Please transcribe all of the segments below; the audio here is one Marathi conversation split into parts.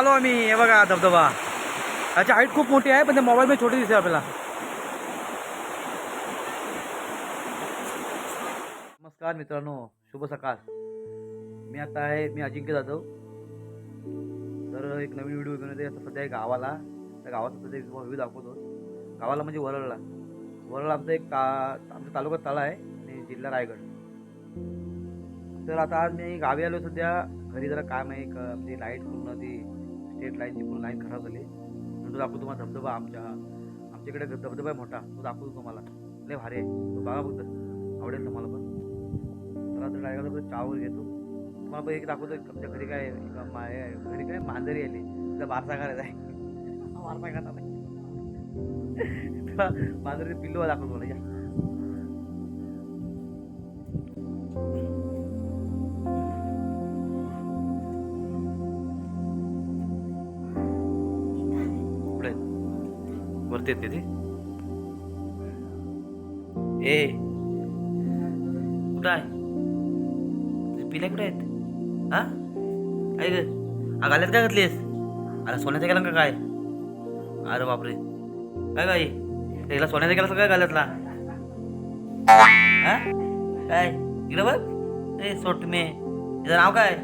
आलो आम्ही. हे बघा धबधबा. याची हाईट खूप मोठी आहे पण ते मोबाईल मध्ये छोटी दिसते आपल्याला. नमस्कार मित्रांनो शुभ सकाळ. मी आता आहे मी अजिंक्य जाधव. तर एक नवीन व्हिडिओ घेऊन येते आता सध्या गावाला. त्या गावाचा सध्या व्ह्यू दाखवतो. गावाला म्हणजे वरळला. वरळ आमचा एक ता आमच्या तालुक्यात तळा आहे आणि जिल्हा रायगड. तर आता आज मी गावी आलो सध्या. घरी जरा काम आहे एक म्हणजे लाइट पूर्ण ती स्टेट लाईनची पूर्ण लाईन खराब झाली. म्हणून दाखवू दाखवतो तुम्हाला धबधबा आमच्या आमच्याकडे धबधबा आहे मोठा. तो दाखवतो तुम्हाला. लय भारी आहे. तो बघा फक्त. आवडेल तुम्हाला पण. तर आता डायरेक्ट चहा वगैरे घेतो. तुम्हाला पण एक दाखवतो. आमच्या घरी काय आहे, घरी काय? मांजरी आली. तिचा बारसा करायचा आहे हा बारसा खाता नाही तुला मांजरी पिल्लू दाखवतो मला वरती ते ए. कुठं आहे? तुझे पिल्या कुठे आहेत? हा? काय ग काय घातलीस? अरे सोन्याचा गेला का काय? अरे बापरे. काय काय त्याला सोन्याचा गेला काय घालतला हा? काय? इकडे बघ. ए सोट मे. त्याचं नाव काय?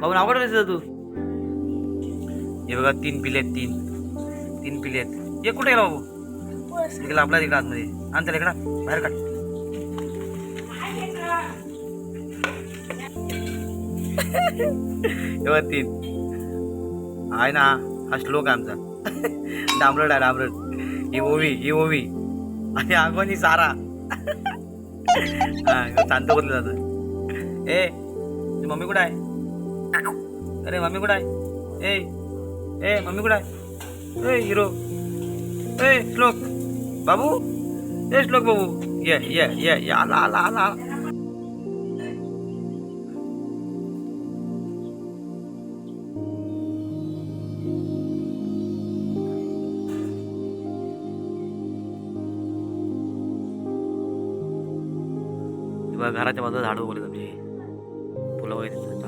बाबू नाव काय तू? हे बघा तीन पिले आहेत तीन. तीन पिले आहेत. एक कुठे गेला बाबू? तिकडे आपला तिकडे आतमध्ये. आण त्याला इकडं. बाहेर काढ. तीन. आहे ना हा श्लोक आहे आमचा. डांबरट आहे डांबरट ही ओवी ही ओवी. आणि अगोन ही सारा. हा शांत बोललं जातं. ए तुझी मम्मी कुठं आहे? अरे मम्मी कुठं आहे? ए ए मम्मी कुठं आहे? ए हिरो ए श्लोक बाबू ए श्लोक बाबू ये ये ये ये आला आला आला आला. घराच्या बाजूला झाडं उगवले आमची फुलं वगैरे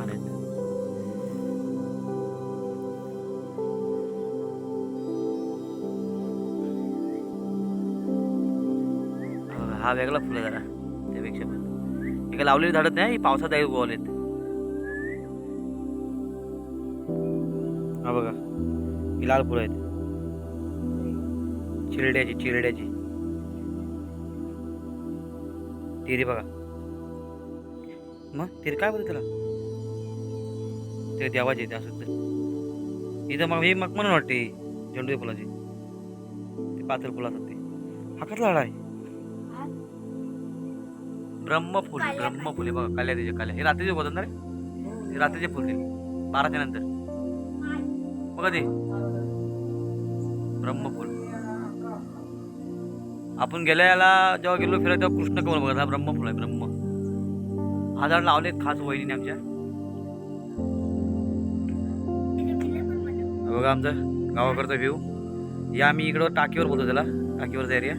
हा वेगळा फुलं जरा. त्यापेक्षा पण. एका लावलेली झाडत नाही पावसात आहे उगवलेत हा बघा. ही लाल फुलं आहेत. चिरड्याची चिरड्याची. तिरी बघा. मग तिरी काय बोलते त्याला? ते देवाचे ते असं तर. इथं मग ही मग म्हणून वाटते झेंडू फुलाची. ते पातळ फुलं असतात ते. हा कसला झाड आहे? ब्रह्मफुल ब्रह्मफुल हे बघा काल्या त्याच्या काल्या हे रात्रीचे बोलतात ना रे? हे रात्रीचे फुलतील बाराच्या नंतर. बघा ते. ब्रह्मफुल आपण गेल्या याला जेव्हा गेलो फिरा तेव्हा कृष्ण कमल बघा हा ब्रह्मफुल आहे ब्रह्म. हा झाड लावलेत खास वहिनीने आमच्या. बघा आमचा गावाकडचा व्ह्यू या आम्ही इकडं टाकीवर बोलतो त्याला टाकीवरचा एरिया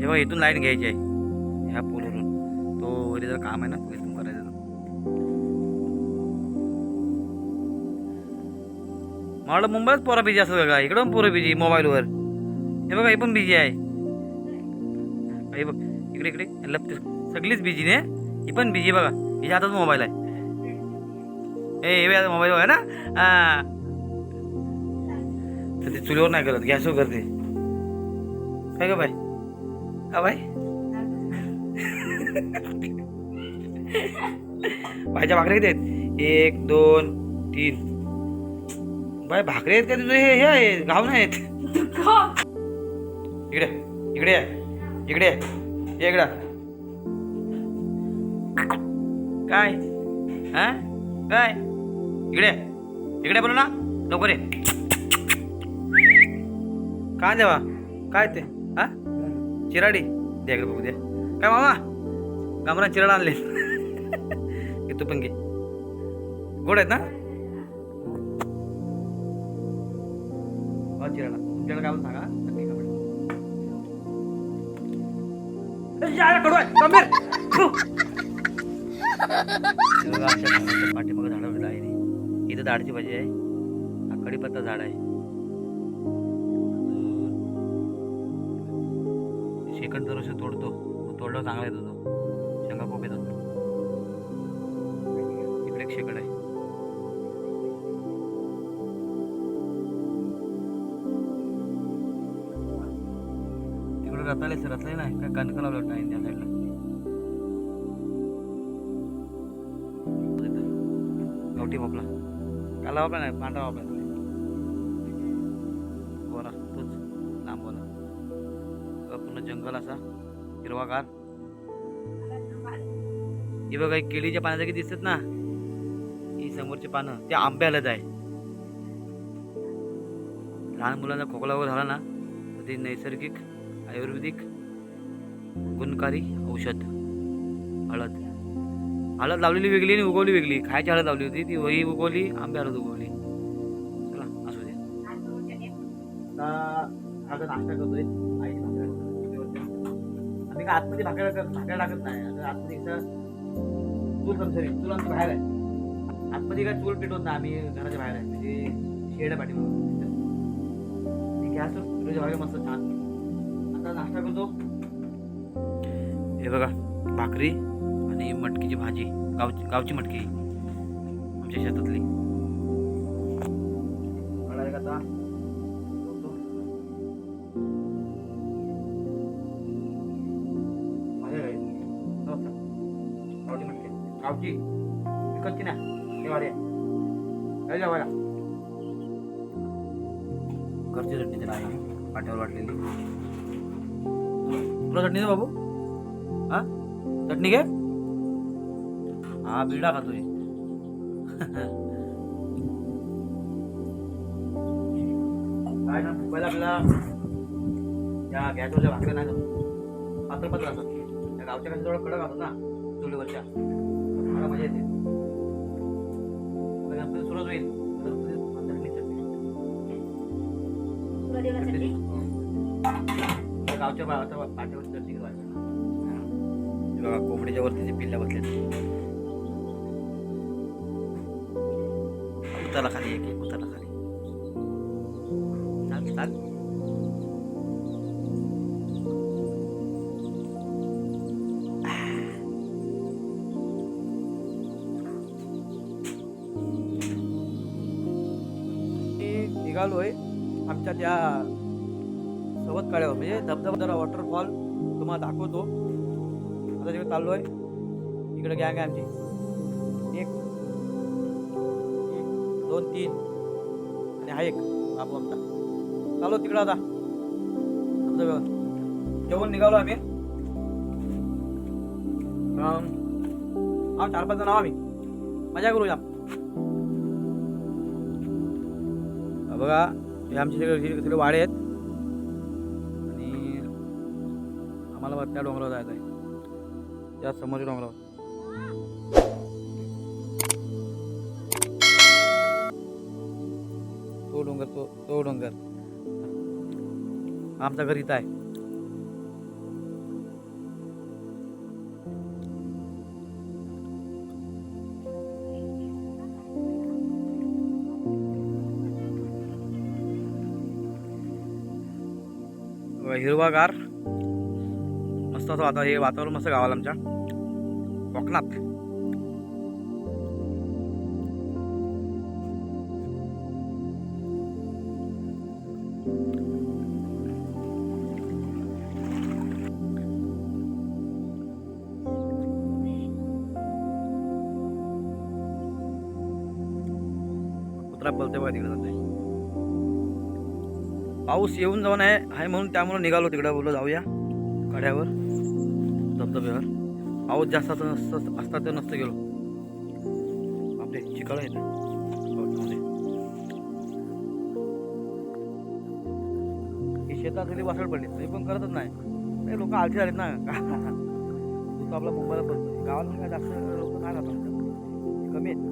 हे बघा इथून लाइट घ्यायची आहे. ह्या पोलवरून. तो वरी जर काम आहे ना तो इथून करायचं. मला मुंबईत पोरं बिजी असं बघा इकडं पोरं बिजी मोबाईलवर. हे बघा हे पण बिजी आहे. हे बघ इकडे इकडे. लपते. सगळीच बिजी ने. ही पण बिजी बघा. हिच्या हातात मोबाईल आहे. ए हे मोबाईल आहे ना. हा. तर ते चुलीवर नाही करत. गॅसवर करते. काय का बाय हा बाय बायच्या भाकऱ्या किती आहेत? एक दोन तीन. बाय भाकरी आहेत का तुझे हे हे आहे गाव नाही आहेत. इकडे इकडे ये. इकडे काय? हा? काय? इकडे इकडे बोलू ना. लवकर ये काय देवा काय ते? चिराडी. दे इकडे बघू दे. काय मामा. गामरा चिराड आणले. तू पण घे. गोड आहेत ना? हो चिराडा. तुमच्याकडे काय सांगा? पाठीमागं झाडं आहे. रे. इथं दाडची भाजी आहे. हा कडीपत्ता झाड आहे. अजून शेकंड तोडतो तो चांगला येतो तो. शेंगा खूप येतात. इकडे एक शेकड आहे. तिकडे रताळे रताळे नाही काय कणकण लावलं नाही त्या साईडला गावठी भोपळा. काला भोपळा नाही पांढरा भोपळा. जंगल असा हिरवागार. हे बघा केळीच्या पानासारखी दिसतात ना? ही समोरची पानं ते आंबे हलत आहे. लहान मुलांना खोकला वगैरे झाला ना तर ते नैसर्गिक आयुर्वेदिक गुणकारी औषध. हळद. हळद लावलेली वेगळी आणि उगवली वेगळी. खायची हळद लावली होती ती वही उगवली आंबे हळद उगवली. चला असू दे. आता नाश्ता करतोय मी काय आतमध्ये भाकऱ्या करत भाकऱ्या टाकत नाही. आता आतमध्ये कसं चूल सॉरी चूल आमची बाहेर आहे. आतमध्ये काय चूल पेटवत नाही. आम्ही घराच्या बाहेर आहे. म्हणजे शेड पाठी गॅस तुझ्या बाहेर मस्त छान. आता नाश्ता करतो. हे बघा भाकरी आणि मटकीची भाजी. गावची गावची मटकी. आमच्या शेतातली. मटकी गावची विकतची ना देवाडी काय जेवायला घरची चटणी त्याला आहे. पाट्यावर वाटलेली. तुला चटणी दे बाबू. हा? चटणी घे. हा बिडा खातोय. काय ना पहिला आपल्याला या गॅसवरच्या भाकऱ्या नाही जमत. पातळ पातळ असतात त्या गावच्या कसं थोडं कडक असतात ना चुलीवरच्या. मला मजा येते गणपती सुरुवात होईल. त्या गावच्या पाट्यावर चटणी बघा कोंबडीच्या वरती जे पिल्ल्या बसल्यात उतरला खाली एक एक उतरला खाली. निघालोय. आमच्या त्या सवत काळ्यावर म्हणजे धबधबा वॉटरफॉल तुम्हाला दाखवतो. आता तिकडे चाललो आहे इकडे गँग आहे आमची. एक एक, दोन तीन आणि हा एक बाबू आमचा. चाललो तिकडं आता. धबधब्यावर जेवण. निघालो आम्ही. हा चार पाच जण आहो आम्ही. मजा करूया. बघा हे आमचे सगळे सगळे वाडे आहेत. आणि आम्हाला वर त्या डोंगरावर जायचं आहे. त्या समोरच्या डोंगरावर. तो डोंगर तो तो डोंगर. आमचा घर इथं आहे. हिरवागार. मस्त असं वातावरण हे वातावरण मस्त गावाला आमच्या. कोकणात. कुत्रा पलते बघा तिकडे जाते पाऊस येऊन जाऊन आहे आहे म्हणून त्यामुळं निघालो तिकडं. बोललो जाऊया कड्यावर धबधब्यावर. पाऊस जास्त असं नसतं असता तर नसतं गेलो. आपले चिकळ आहेत पावसामध्ये. शेतात कधी वासळ पडली? तरी पण करतच नाही. ते लोक आलशी झालेत ना. तू तर आपला मुंबईला पडतो गावाला काय जास्त लोक नाही राहतात कमी आहेत.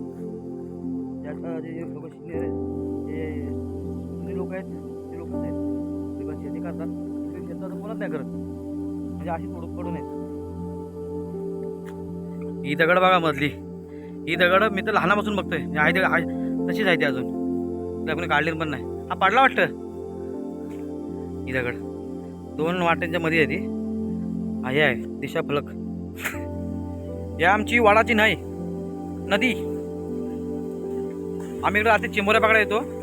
त्यात जे लोक सिनियर ते लोक आहेत. ते नाहीत ते पण शेती करतात. ते शेतात बोलत नाही करत. म्हणजे अशी तोडून पडून येत ही दगड बघा मधली. ही दगड मी तर लहानापासून बघतोय. म्हणजे आहे ते आहे- तशीच आहे ती अजून. त्या कोणी काढली पण नाही. हा पाडला वाटतं. ही दगड. दोन वाट्यांच्या मध्ये आहे ती. आहे हे आहे. दिशा फलक. या आमची वाडाची नाही नदी. आम्ही इकडे आता चिंबोऱ्या पकडा येतो.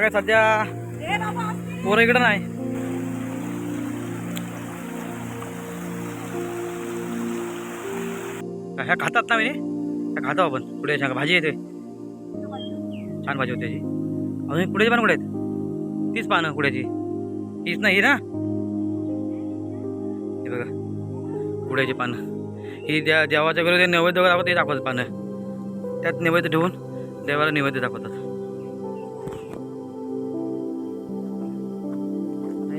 काय सध्या पोरं इकडं नाही. ह्या खातात ना मी ह्या खातो आपण. पुढे सांगा भाजी येते. छान भाजी होते त्याची अजून पुढेची पानं कुठे आहेत? तीच पानं पुढ्याची तीच नाही ना? हे बघा पुढ्याची पानं? ही द्या देवाच्या घरी ते नैवेद्य वगैरे दाखवतात पानं. त्यात नैवेद्य ठेवून देवाला नैवेद्य दाखवतात.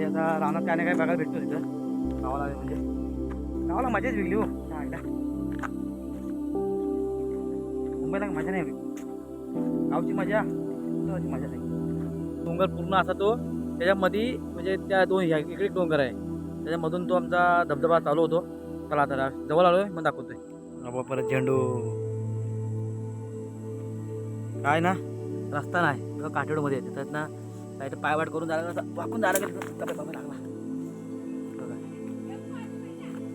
आता रानात काय नाही काय बघायला भेटतो तिथं. गावाला आले म्हणजे. गावाला मजाच वेगळी हो आयडिया. मुंबईला मजा नाही गावची मजा गावाची मजा नाही. डोंगर पूर्ण असा तो त्याच्यामध्ये म्हणजे त्या दोन ह्या इकडे एक डोंगर आहे. त्याच्यामधून तो आमचा धबधबा चालू होतो. चला आता जवळ आलोय मग दाखवतोय. बाबा परत झेंडू. काय ना? रस्ता नाही काठेडमध्ये आहे. त्यात ना नाही तर पायवाट करून जायला वाकून जायला गेलं तर बाबा लागला.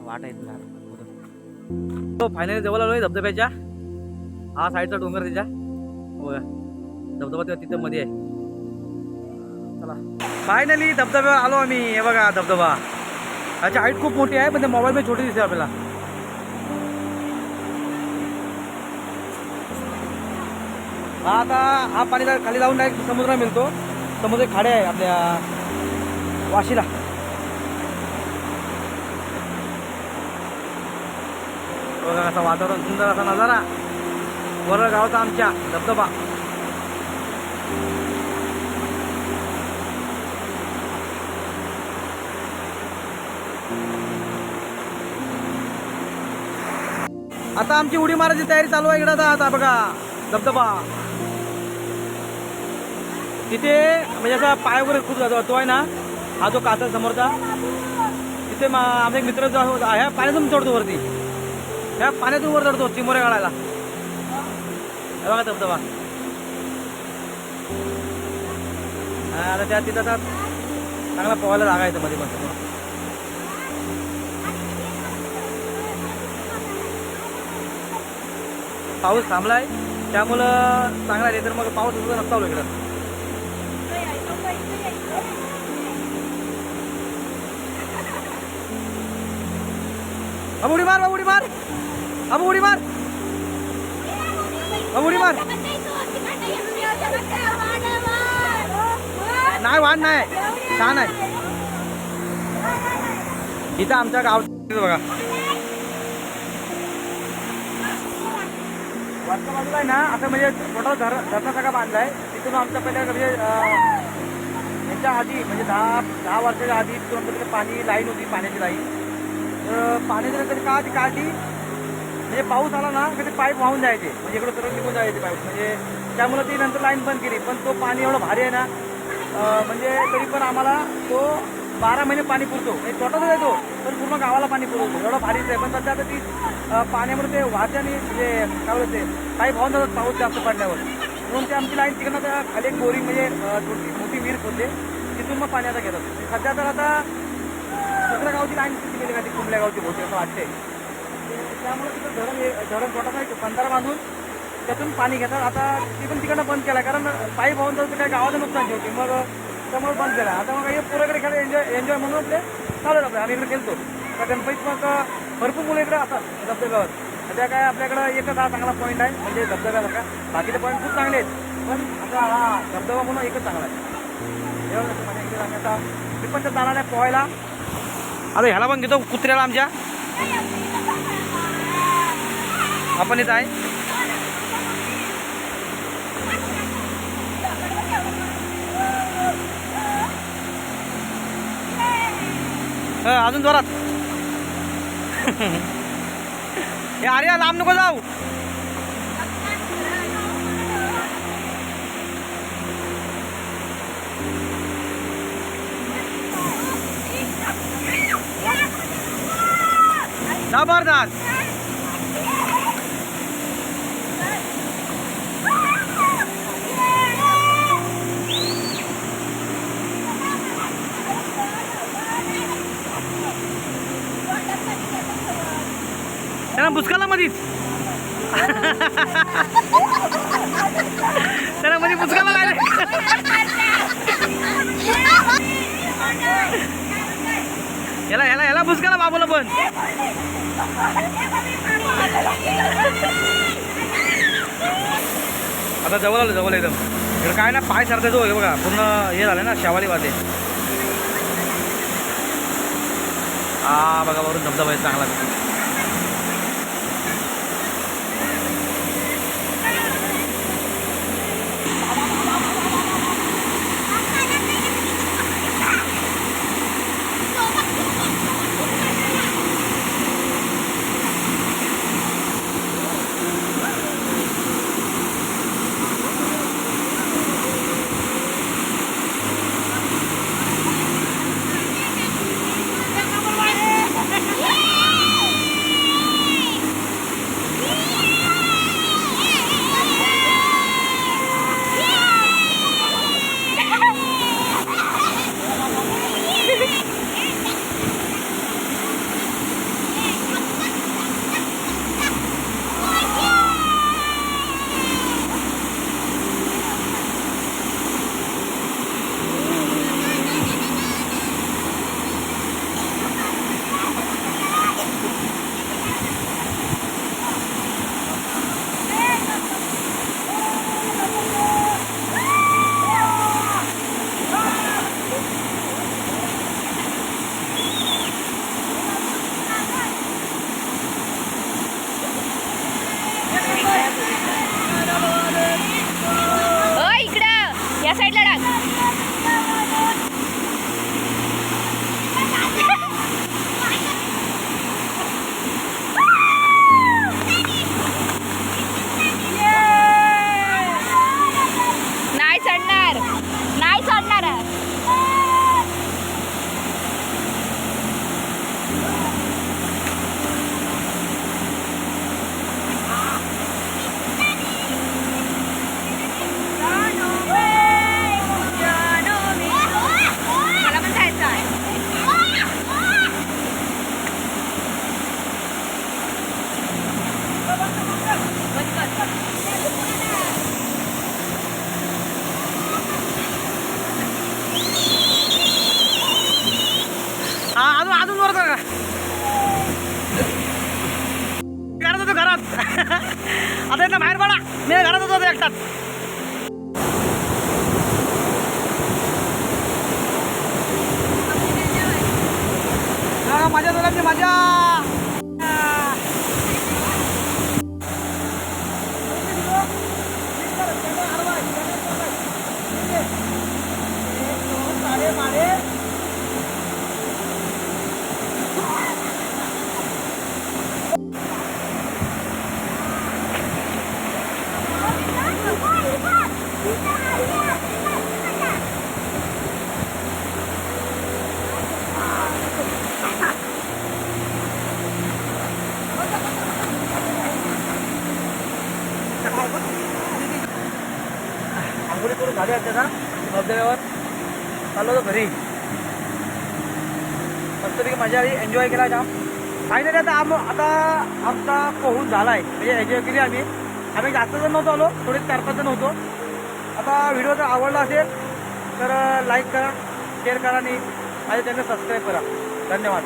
वाट आहे झालं तो फायनली जवळ आलोय धबधब्याच्या. हा साईडचा डोंगर त्याच्या. होय. धबधबा तेव्हा तिथं मध्ये आहे. चला. फायनली धबधब्यावर आलो आम्ही. हे बघा धबधबा. त्याची हाईट खूप मोठी आहे पण ते मोबाईलमध्ये छोटी दिसते आपल्याला. हा आता हा पाणी खाली जाऊन डायरेक्ट समुद्र मिळतो. समुद्र खाडे आहे आपल्या वाशीला. बघा असा वातावरण सुंदर असा नजारा. वरळ गावचा आमच्या धबधबा. आता आमची उडी मारायची तयारी चालू आहे. इकडं आता बघा धबधबा. तिथे म्हणजे असा पाय वगैरे खूप जातो. तो आहे ना हा जो काचा समोरचा तिथे मा आमचा एक मित्र जो ह्या पाण्यातून चढतो वरती. ह्या पाण्यातून वर चढतो चिमोऱ्या काढायला. बघा धबधबा आता त्या तिथं आता चांगला पोहायला जागा येतं मध्ये पण. पाऊस थांबलाय त्यामुळं चांगला आहे. तर मग पाऊस सुद्धा इकडं. अब उडी मार अब उडी मार। अब उडी मार। अब उडी मार। नाही वाढ नाही. छान आहे. इथं आमच्या गाव बघा. वरच्या बाजूला आहे ना असं म्हणजे छोटा धर धरणासारखा बांधलाय. तिथून आमच्या पहिल्या म्हणजे वर्षाच्या आधी म्हणजे दहा दहा वर्षाच्या आधी तिथून तिथे पाणी लाईन होती पाण्याची लाईन. तर पाण्याची नंतर का ती काढली म्हणजे पाऊस आला ना कधी पाईप वाहून जायचे. म्हणजे इकडं सरळ निघून जायचे पाईप. म्हणजे त्यामुळे ती नंतर लाईन बंद केली. पण तो पाणी एवढं भारी आहे ना म्हणजे तरी पण आम्हाला तो बारा महिने पाणी पुरतो. म्हणजे छोटाच आहे तो पण पूर्ण गावाला पाणी पुरवतो. एवढं भारीच आहे. पण सध्या आता ती पाण्यामुळे ते वाहते आणि म्हणजे काय बोलते पाईप वाहून जातात पाऊस जास्त पडल्यावर. म्हणून ते आमची लाईन तिकडनं त्या खाली एक बोरिंग म्हणजे अं, छोटी मोठी विहीर होते तिथून मग पाणी आता घेतात सध्या तर आता दुसऱ्या गावची लाईन किती गेली का ती कुंबल्या गावची होती असं वाटते त्यामुळे तिथं धरण हे- धरण छोटासा आहे बंधारा बांधून त्यातून पाणी घेतात. आता ती पण तिकडनं बंद केला कारण पायी वाहून जाऊन काय गावाचं नुकसान ठेवते. मग त्यामुळे बंद केला आता मग हे पुराकडे खेळ एन्जॉय एन्जॉय म्हणून आपले चालू आहे आपलं. आम्ही इकडे खेळतो तर गणपतीत मग भरपूर मुलं इकडे असतात धबधब्यावर. सध्या काय आपल्याकडं एकच हा चांगला पॉईंट आहे म्हणजे धबधब्यासारखा. बाकीचे पॉईंट खूप चांगले आहेत. पण आता हा धबधबा म्हणून एकच चांगला आहे. मी पण तर जाणार आहे पोहायला आता ह्याला पण घेतो कुत्र्याला आमच्या. आपण येत आहे. अजून जोरात. हे अरे लांब नको जाऊ. जबरदस्त त्यांना बुचकाला मधीच. त्यांना मध्ये बुच याला याला याला भुसकाला बाबूला पण. आता जवळ आलं जवळ एकदम. इकडे काय ना पाय सारखं जो हे बघा. पूर्ण हे झालं ना शावाली वाते हा बघा वरून धबधबा चांगला. घरात होतो घरात आता इथं बाहेर पडा मी घरात होतो आता एकटाच हा, मजा दोघांची मजा आंघोळी करून झाली असते ना धबधब्यावर चाललो होतो घरी मस्तपैकी मजा आली एन्जॉय केला जाम. फायनली आता आम आता आमचा पोहून झाला आहे म्हणजे एन्जॉय केली आम्ही. आम्ही जास्त जण नव्हतो आलो थोडे चार पाच जण होतो. आता व्हिडिओ जर आवडला असेल तर लाईक करा शेअर करा आणि माझ्या चॅनल सबस्क्राईब करा. धन्यवाद.